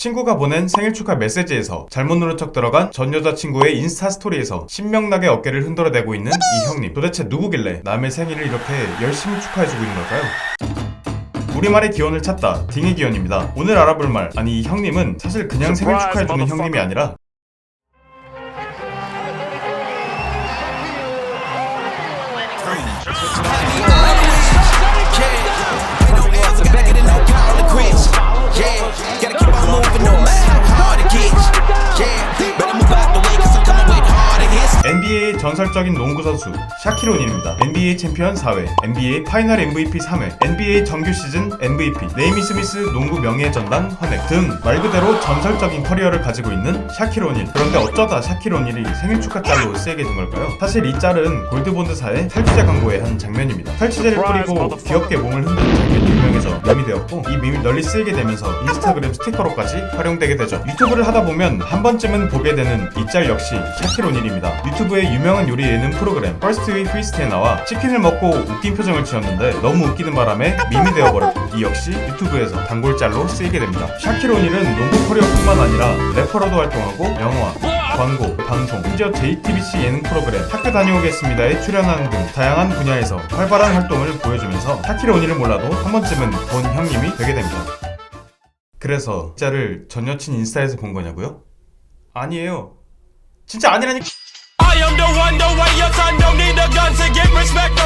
친구가 보낸 생일 축하 메시지에서 잘못 누른 척 들어간 전 여자친구의 인스타 스토리에서 신명나게 어깨를 흔들어대고 있는 이 형님. 도대체 누구길래 남의 생일을 이렇게 열심히 축하해주고 있는 걸까요? 우리말의 기원을 찾다 딩의 기원입니다. 오늘 알아볼 말. 아니 이 형님은 사실 그냥 생일 축하해주는 형님이 아니라 전설적인 농구 선수 샤키로닌입니다. NBA 챔피언 4회, NBA 파이널 MVP 3회, NBA 정규 시즌 MVP, 네이미 스미스 농구 명예 전당 헌액 등 말 그대로 전설적인 커리어를 가지고 있는 샤키로닌. 그런데 어쩌다 샤키로닌이 생일 축하 짤로 쓰이게 된 걸까요? 사실 이 짤은 골드본드사의 탈취제 광고의 한 장면입니다. 탈취제를 뿌리고 귀엽게 몸을 흔드는 장면이 유명해져 밈이 되었고 이 밈이 널리 쓰이게 되면서 인스타그램 스티커로까지 활용되게 되죠. 유튜브를 하다 보면 한 번쯤은 보게 되는 이 짤 역시 샤키로닌입니다. 유튜브의 유명 한 요리 예능 프로그램 퍼스트 위 트위스트에 나와 치킨을 먹고 웃긴 표정을 지었는데 너무 웃기는 바람에 밈이 되어버렸고 이 역시 유튜브에서 단골짤로 쓰이게 됩니다. 샤키로닌은 농구 커리어뿐만 아니라 래퍼로도 활동하고 영화, 광고, 방송, 심지어 JTBC 예능 프로그램 학교 다녀오겠습니다에 출연하는 등 다양한 분야에서 활발한 활동을 보여주면서 샤키로닌을 몰라도 한 번쯤은 본 형님이 되게 됩니다. 그래서 짤을 전 여친 인스타에서 본 거냐고요? 아니에요. 진짜 아니라니. I am the one, the way your son don't need a gun to get respect.